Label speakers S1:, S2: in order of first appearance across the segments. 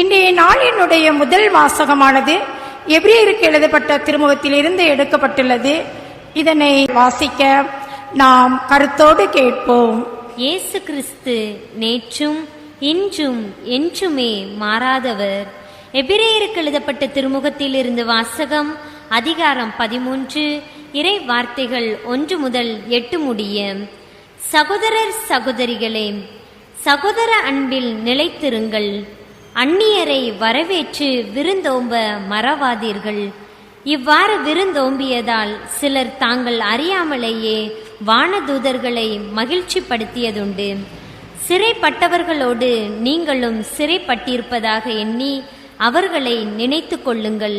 S1: இன்றைய நாளினுடைய முதல் வாசகமானது எப்ரியருக்கு எழுதப்பட்ட திருமுகத்திலிருந்து எடுக்கப்பட்டுள்ளது. இதனை வாசிக்க நாம் கருத்தோடு கேட்போம்.
S2: இயேசு கிறிஸ்து நேற்றும் இன்றும் என்றுமே மாறாதவர். எபிரேயருக்கு எழுதப்பட்ட திருமுகத்தில் இருந்து வாசகம் அதிகாரம் பதிமூன்று இறை வார்த்தைகள் ஒன்று முதல் எட்டு முடிய. சகோதரர் சகோதரிகளே சகோதர அன்பில் நிலைத்திருங்கள். அந்நியரை வரவேற்று விருந்தோம்ப மறவாதீர்கள். இவ்வாறு விருந்தோம்பியதால் சிலர் தாங்கள் அறியாமலேயே வானதூதர்களை மகிழ்ச்சிப்படுத்தியதுண்டு. சிறைப்பட்டவர்களோடு நீங்களும் சிறைப்பட்டிருப்பதாக எண்ணி அவர்களை நினைத்து கொள்ளுங்கள்.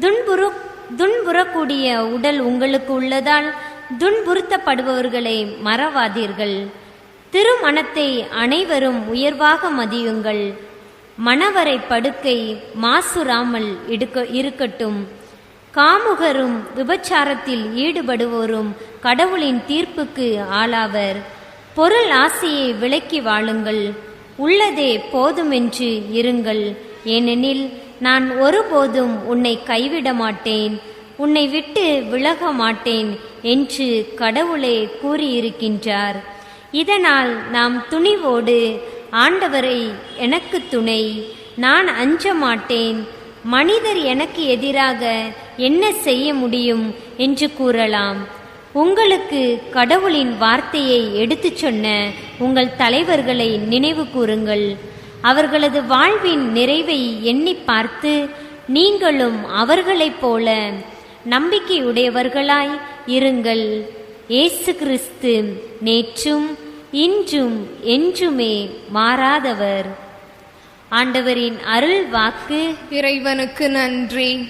S2: துன்புறு துன்புறக்கூடிய உடல் உங்களுக்கு உள்ளதால் துன்புறுத்தப்படுபவர்களை மறவாதீர்கள். திருமணத்தை அனைவரும் உயர்வாக மதியுங்கள். மணவரை படுக்கை மாசுராமல் எடுக்க இருக்கட்டும். காமுகரும் விபச்சாரத்தில் ஈடுபடுவோரும் கடவுளின் தீர்ப்புக்கு ஆளாவர். பொருள் ஆசையை விலக்கி வாழுங்கள். உள்ளதே போதுமென்று இருங்கள். ஏனெனில் நான் ஒருபோதும் உன்னை கைவிட மாட்டேன். உன்னை விட்டு விலக மாட்டேன் என்று கடவுளே கூறியிருக்கின்றார். இதனால் நாம் துணிவோடு ஆண்டவரை எனக்கு துணை. நான் அஞ்ச மாட்டேன். மனிதர் எனக்கு எதிராக என்ன செய்ய முடியும் என்று கூறலாம். உங்களுக்கு கடவுளின் வார்த்தையை எடுத்துச் சொன்ன உங்கள் தலைவர்களை நினைவு கூறுங்கள். அவர்களது வாழ்வின் நிறைவை எண்ணி பார்த்து நீங்களும் அவர்களைப் போல நம்பிக்கையுடையவர்களாய் இருங்கள். இயேசு கிறிஸ்து நேற்றும் இன்றும் என்றுமே மாறாதவர். ஆண்டவரின் அருள் வாக்கு
S3: இறைவனுக்கு நன்றி.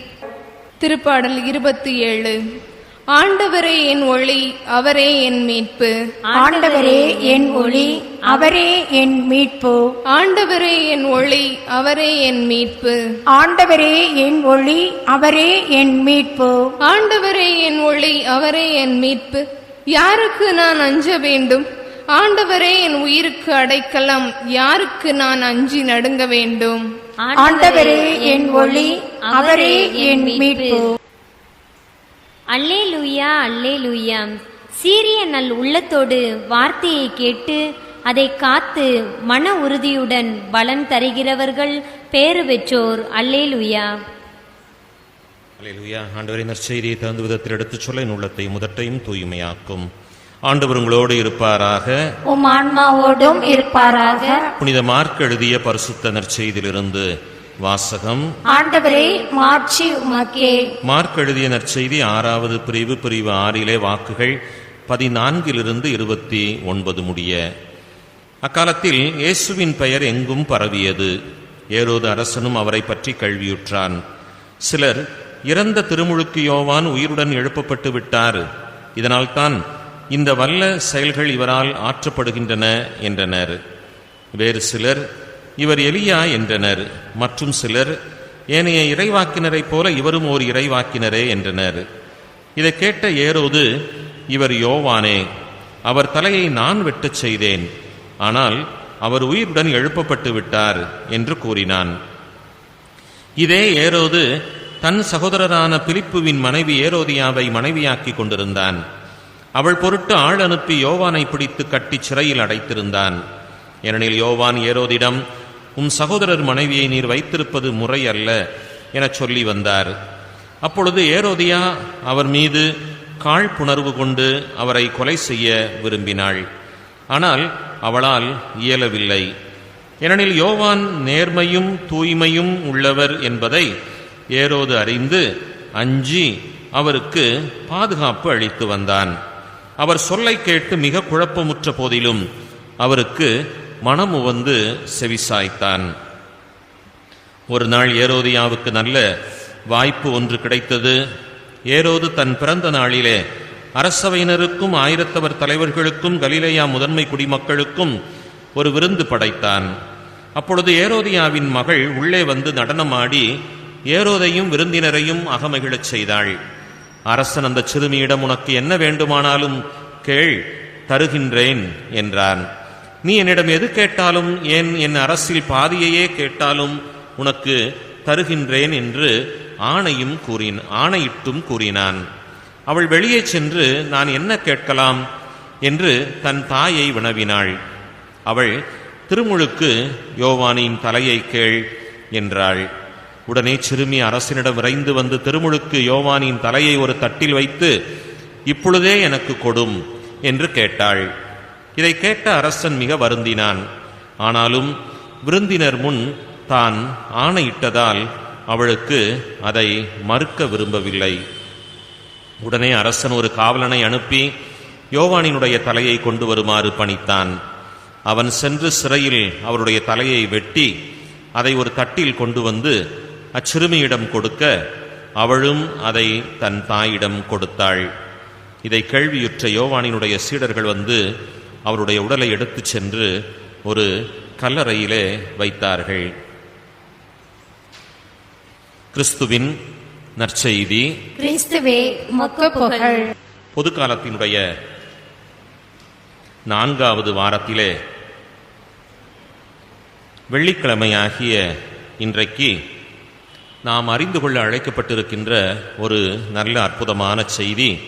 S3: திருப்பாடல் இருபத்தி ஏழு ஆண்டவரே என் ஒளி அவரே என் மீட்பு.
S1: ஆண்டவரே என் ஒளி அவரே என் மீட்பு.
S3: ஆண்டவரே என் ஒளி அவரே என் மீட்பு.
S1: ஆண்டவரே என் ஒளி அவரே என் மீட்பு.
S3: ஆண்டவரே என் ஒளி அவரே என் மீட்பு. யாருக்கு நான் அஞ்ச வேண்டும்? ஆண்டவரே என் உயிருக்கு அடைக்கலம். யாருக்கு நான் அஞ்சி நடுங்க வேண்டும்?
S1: ஆண்டவரே என் ஒளி அவரே என் மீட்பு.
S2: அல்லேலூயா அல்லேலூயா. சீரிய நல் உள்ளத்தோடு வார்த்தையை கேட்டு அதை காத்து மன உறுதியுடன் பலன் தருகிறவர்கள் பேறு பெற்றோர். அல்லேலூயா.
S4: அல்லேலூயா. ஆண்டவரின் நற்செய்தியை தகுந்த விதத்தில் எடுத்துச் சொல்ல என் உள்ளத்தை முதட்டையும் தூய்மையாக்கும். ஆண்டவர் உங்களோடு இருப்பாராக.
S1: உம் ஆன்மாவோடும் இருப்பாராக.
S4: புனித மார்க் எழுதிய பரிசுத்த நற்செய்தியிலிருந்து வாசகம்.
S1: ஆண்டவரே மாட்சி உமக்கே.
S4: மார்க் எழுதிய நற்செய்தி ஆறாவது பிரிவு பிரிவு ஆறிலே வாக்குகள் பதினான்கிலிருந்து இருபத்தி ஒன்பது முடிய. அக்காலத்தில் இயேசுவின் பெயர் எங்கும் பரவியது. ஏரோது அரசனும் அவரை பற்றி கல்வியுற்றான் சிலர் இறந்த திருமுழுக்கு யோவான் உயிருடன் எழுப்பப்பட்டு விட்டார். இதனால்தான் இந்த வல்ல செயல்கள் இவரால் ஆற்றப்படுகின்றன என்றனர். வேறு சிலர் இவர் எலியா என்றனர். மற்றும் சிலர் ஏனைய இறைவாக்கினரைப் போல இவரும் ஓர் இறைவாக்கினரே என்றனர். இதை கேட்ட ஏரோது இவர் யோவானே அவர் தலையை நான் வெட்டச் செய்தேன். ஆனால் அவர் உயிருடன் எழுப்பப்பட்டு விட்டார் என்று கூறினான். இதே ஏரோது தன் சகோதரரான பிலிப்புவின் மனைவி ஏரோதியாவை மனைவியாக்கி கொண்டிருந்தான். அவள் பொருட்டு ஆள் அனுப்பி யோவானை பிடித்து கட்டி சிறையில் அடைத்திருந்தான். ஏனெனில் யோவான் ஏரோதிடம் உம் சகோதரர் மனைவியை நீர் வைத்திருப்பது முறை அல்ல எனச் சொல்லி வந்தார். அப்பொழுது ஏரோதியா அவர் மீது காழ்ப்புணர்வு கொண்டு அவரை கொலை செய்ய விரும்பினாள். ஆனால் அவளால் இயலவில்லை. ஏனெனில் யோவான் நேர்மையும் தூய்மையும் உள்ளவர் என்பதை ஏரோது அறிந்து அஞ்சி அவருக்கு பாதுகாப்பு அளித்து வந்தான். அவர் சொல்லை கேட்டு மிக குழப்பமுற்ற போதிலும் அவருக்கு மனம் உவந்து செவிசாய்த்தான். ஒரு நாள் ஏரோதியாவுக்கு நல்ல வாய்ப்பு ஒன்று கிடைத்தது. ஏரோது தன் பிறந்த நாளிலே அரசவையினருக்கும் ஆயிரத்தவர் தலைவர்களுக்கும் கலிலேயா முதன்மை குடிமக்களுக்கும் ஒரு விருந்து படைத்தான். அப்பொழுது ஏரோதியாவின் மகள் உள்ளே வந்து நடனமாடி ஏரோதையும் விருந்தினரையும் அகமகிழச் செய்தாள். அரசன் அந்த சிறுமியிடம் உனக்கு என்ன வேண்டுமானாலும் கேள் தருகின்றேன் என்றான். நீ என்னிடம் எது கேட்டாலும் ஏன் என் அரசில் பாதியையே கேட்டாலும் உனக்கு தருகின்றேன் என்று ஆணையும் கூறின் ஆணையிட்டும் கூறினான். அவள் வெளியே சென்று நான் என்ன கேட்கலாம் என்று தன் தாயை வினவினாள். அவள் திருமுழுக்கு யோவானின் தலையை கேள் என்றாள். உடனே சிறுமி அரசனிடம் விரைந்து வந்து திருமுழுக்கு யோவானின் தலையை ஒரு தட்டில் வைத்து இப்பொழுதே எனக்கு கொடும் என்று கேட்டாள். இதை கேட்ட அரசன் மிக வருந்தினான். ஆனாலும் விருந்தினர் முன் தான் ஆணையிட்டதால் அவளுக்கு அதை மறுக்க விரும்பவில்லை. உடனே அரசன் ஒரு காவலனை அனுப்பி யோவானினுடைய தலையை கொண்டு வருமாறு பணித்தான். அவன் சென்று சிறையில் அவருடைய தலையை வெட்டி அதை ஒரு தட்டில் கொண்டு வந்து அச்சிறுமியிடம் கொடுக்க அவளும் அதை தன் தாயிடம் கொடுத்தாள். இதை கேள்வியுற்ற யோவானினுடைய சீடர்கள் வந்து அவருடைய உடலை எடுத்துச் சென்று ஒரு கல்லறையிலே வைத்தார்கள். கிறிஸ்துவின் நற்செய்தி.
S1: கிறிஸ்துவே
S4: பொது காலத்தினுடைய நான்காவது வாரத்திலே வெள்ளிக்கிழமையாகிய இன்றைக்கு நாம் அறிந்து கொள்ள அழைக்கப்பட்டிருக்கின்ற ஒரு நல்ல அற்புதமான செய்தி.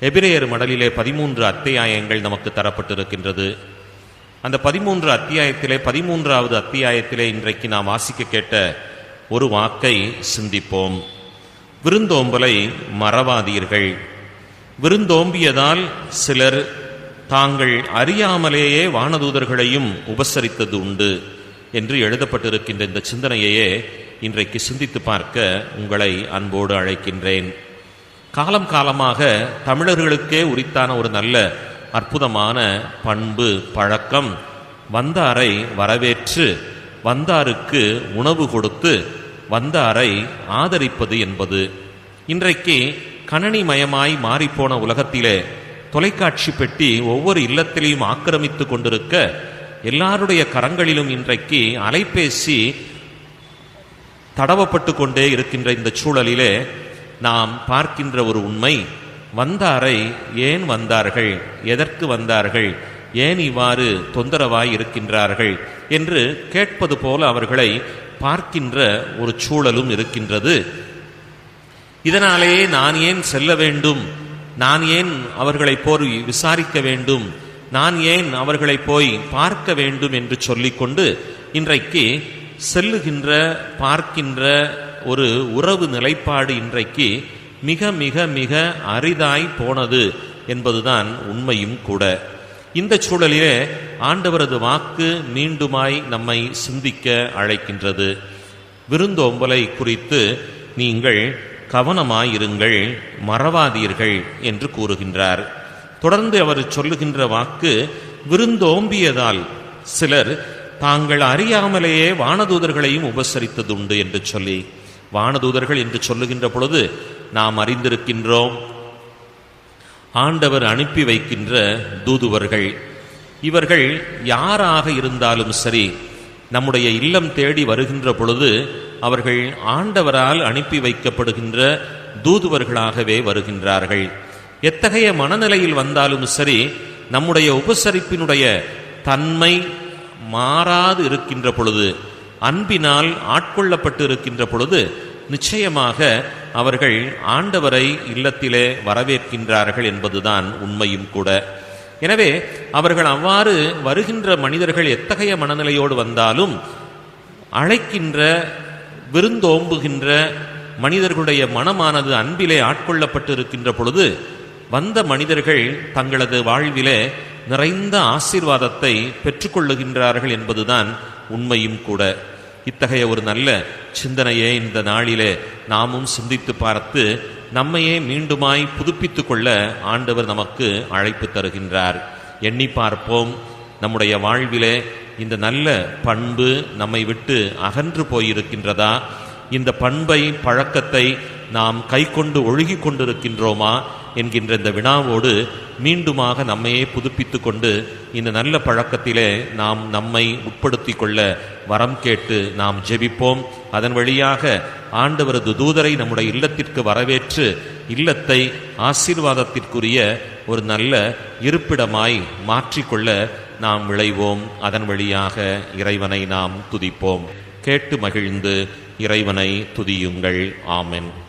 S4: எபிரேயர் மடலிலே பதிமூன்று அத்தியாயங்கள் நமக்கு தரப்பட்டிருக்கின்றது. அந்த பதிமூன்று அத்தியாயத்திலே பதிமூன்றாவது அத்தியாயத்திலே இன்றைக்கு நாம் வாசிக்க கேட்ட ஒரு வாக்கை சிந்திப்போம். விருந்தோம்பலை மறவாதீர்கள். விருந்தோம்பியதால் சிலர் தாங்கள் அறியாமலேயே வானதூதர்களையும் உபசரித்தது உண்டு என்று எழுதப்பட்டிருக்கின்ற இந்த சிந்தனையையே இன்றைக்கு சிந்தித்து பார்க்க உங்களை அன்போடு அழைக்கின்றேன். காலம் காலமாக தமிழர்களுக்கே உரித்தான ஒரு நல்ல அற்புதமான பண்பு பழக்கம் வந்தாரை வரவேற்று வந்தாருக்கு உணவு கொடுத்து வந்தாரை ஆதரிப்பது என்பது. இன்றைக்கு கணனிமயமாய் மாறிப்போன உலகத்திலே தொலைக்காட்சி பெட்டி ஒவ்வொரு இல்லத்திலையும் ஆக்கிரமித்து கொண்டிருக்க எல்லாருடைய கரங்களிலும் இன்றைக்கு அலைபேசி தடவப்பட்டு கொண்டே இருக்கின்ற இந்த சூழலிலே நாம் பார்க்கின்ற ஒரு உண்மை. வந்தாரை ஏன் வந்தார்கள்? எதற்கு வந்தார்கள்? ஏன் இவ்வாறு தொந்தரவாய் இருக்கின்றார்கள்? என்று கேட்பது போல அவர்களை பார்க்கின்ற ஒரு சூழலும் இருக்கின்றது. இதனாலேயே நான் ஏன் செல்ல வேண்டும்? நான் ஏன் அவர்களை போய் விசாரிக்க வேண்டும்? நான் ஏன் அவர்களை போய் பார்க்க வேண்டும் என்று சொல்லிக்கொண்டு இன்றைக்கு செல்லுகின்ற பார்க்கின்ற ஒரு உறவு நிலைப்பாடு இன்றைக்கு மிக மிக மிக அரிதாய் போனது என்பதுதான் உண்மையும் கூட. இந்த சூழலிலே ஆண்டவரது வாக்கு மீண்டுமாய் நம்மை சிந்திக்க அழைக்கின்றது. விருந்தோம்பலை குறித்து நீங்கள் கவனமாயிருங்கள் மறவாதீர்கள் என்று கூறுகின்றார். தொடர்ந்து அவர் சொல்லுகின்ற வாக்கு விருந்தோம்பியதால் சிலர் தாங்கள் அறியாமலேயே வானதூதர்களையும் உபசரித்ததுண்டு என்று சொல்லி வானதூதர்கள் என்று சொல்லுகின்ற பொழுது நாம் அறிந்திருக்கின்றோம். ஆண்டவர் அனுப்பி வைக்கின்ற தூதுவர்கள் இவர்கள் யாராக இருந்தாலும் சரி நம்முடைய இல்லம் தேடி வருகின்ற பொழுது அவர்கள் ஆண்டவரால் அனுப்பி வைக்கப்படுகின்ற தூதுவர்களாகவே வருகின்றார்கள். எத்தகைய மனநிலையில் வந்தாலும் சரி நம்முடைய உபசரிப்பினுடைய தன்மை மாறாது இருக்கின்ற பொழுது அன்பினால் ஆட்கொள்ளப்பட்டு இருக்கின்ற பொழுது நிச்சயமாக அவர்கள் ஆண்டவரை இல்லத்திலே வரவேற்கின்றார்கள் என்பதுதான் உண்மையும் கூட. எனவே அவர்கள் அவ்வாறு வருகின்ற மனிதர்கள் எத்தகைய மனநிலையோடு வந்தாலும் அழைக்கின்ற விருந்தோம்புகின்ற மனிதர்களுடைய மனமானது அன்பிலே ஆட்கொள்ளப்பட்டு இருக்கின்ற பொழுது வந்த மனிதர்கள் தங்களது வாழ்விலே நிறைந்த ஆசீர்வாதத்தை பெற்றுக்கொள்ளுகின்றார்கள் என்பதுதான் உண்மையும் கூட. இத்தகைய ஒரு நல்ல சிந்தனையை இந்த நாளிலே நாமும் சிந்தித்து பார்த்து நம்மையே மீண்டுமாய் புதுப்பித்துக் கொள்ள ஆண்டவர் நமக்கு அழைப்பு தருகின்றார். எண்ணி பார்ப்போம். நம்முடைய வாழ்விலே இந்த நல்ல பண்பு நம்மை விட்டு அகன்று போயிருக்கின்றதா? இந்த பண்பை பழக்கத்தை நாம் கைக்கொண்டு ஒழுகி கொண்டிருக்கின்றோமா? என்கின்ற இந்த வினாவோடு மீண்டுமாக நம்மையே புதுப்பித்து கொண்டு இந்த நல்ல பழக்கத்திலே நாம் நம்மை உட்படுத்தி கொள்ள வரம் கேட்டு நாம் ஜெபிப்போம். அதன் வழியாக ஆண்டவரது தூதரை நம்முடைய இல்லத்திற்கு வரவேற்று இல்லத்தை ஆசீர்வாதத்திற்குரிய ஒரு நல்ல இருப்பிடமாய் மாற்றிக்கொள்ள நாம் விளைவோம். அதன் வழியாக இறைவனை நாம் துதிப்போம். கேட்டு மகிழ்ந்து இறைவனை துதியுங்கள். ஆமென்.